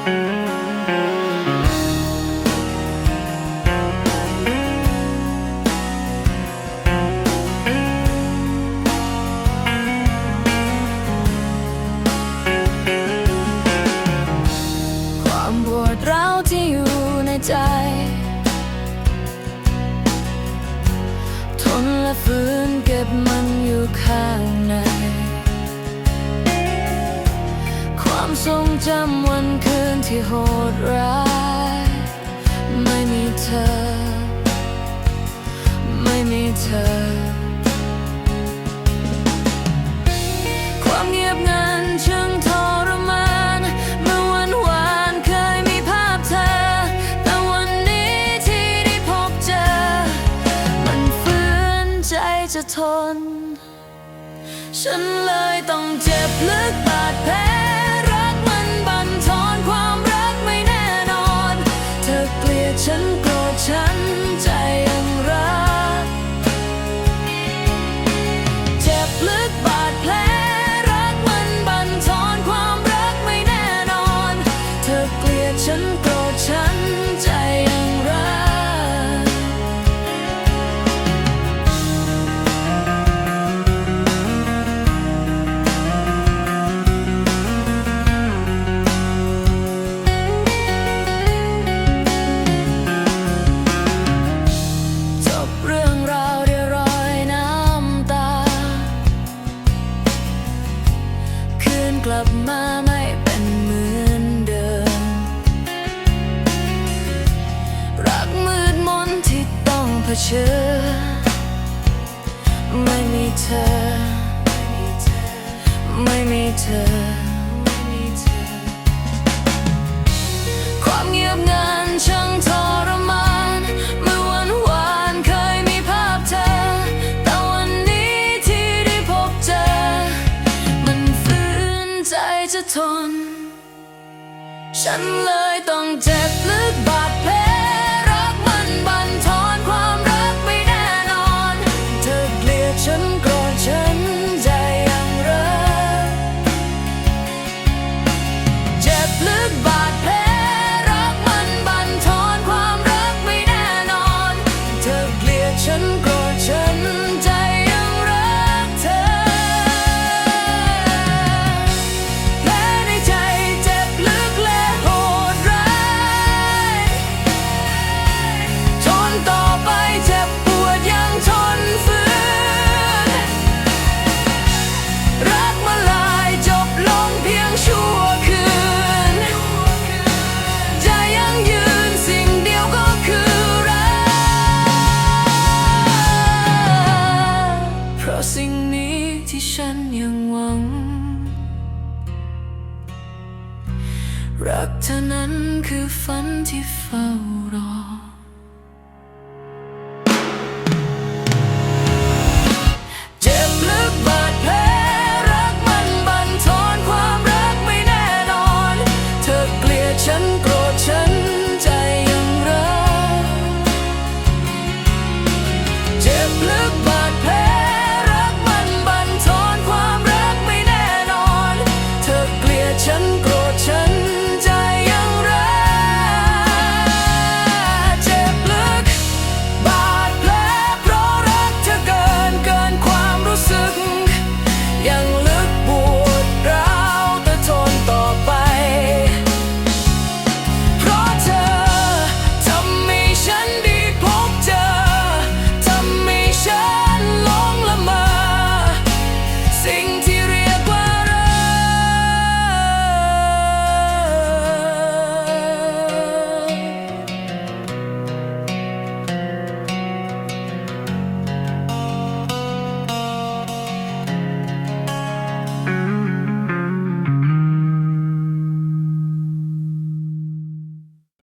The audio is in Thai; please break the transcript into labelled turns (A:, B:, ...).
A: ความปวดร้าวที่อยู่ในใจ ทนและฝืนเก็บมันอยู่ข้างใน ความทรงจำวันคืน ที่โหดร้าย ไม่มีเธอ ไม่มีเธอ ความเงียบงันช่างทรมาน เมื่อวันวานเคยมีภาพเธอ แต่วันนี้ที่ได้พบเจอ มันฝืนใจจะทน ฉันเลยต้องเจ็บลึกบาดแผล เชิญไม่มีเธอไม่มีเธอ ไม่มีเธอ ความเงียบงันช่างทรมาน เมื่อวันวานเคยมีภาพเธอ แต่วันนี้ที่ได้พบเจอ มันฝืนใจจะทน ฉันเลยต้องเจ็บลึกบาด รักเธอนั้นคือฝันที่เฝ้ารอ เจ็บลึกบาดแผลรักมันบั่นทนความรักไม่แน่นอน เธอเกลียดฉัน